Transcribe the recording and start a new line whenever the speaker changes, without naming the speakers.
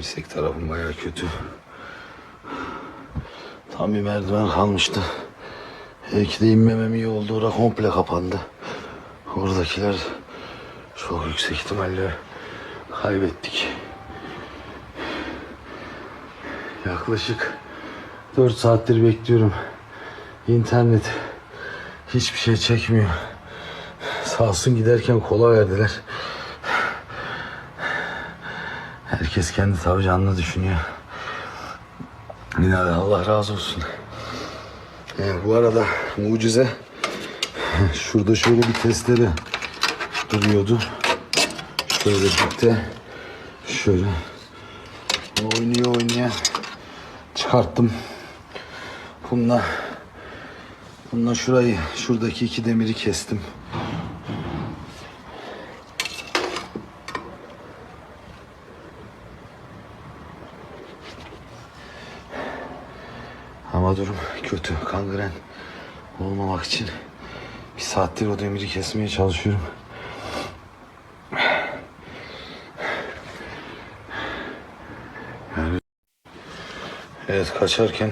Dirsek tarafım bayağı kötü. Tam bir merdiven kalmıştı. Belki de inmemem iyi oldu. Orada komple kapandı. Oradakiler çok yüksek ihtimalle kaybettik. Yaklaşık 4 saattir bekliyorum. İnternet hiçbir şey çekmiyor. Sağ olsun giderken kola verdiler. Herkes kendi canını düşünüyor. Yine Allah razı olsun. Ee, bu arada mucize şurada şöyle bir testere duruyordu. Şöyle dipte şöyle oynuyor oynaya çıkarttım. Bununla bununla şurayı şuradaki iki demiri kestim. Ama durum kötü. Kangren olmamak için bir saattir o demiri kesmeye çalışıyorum. Yani Evet kaçarken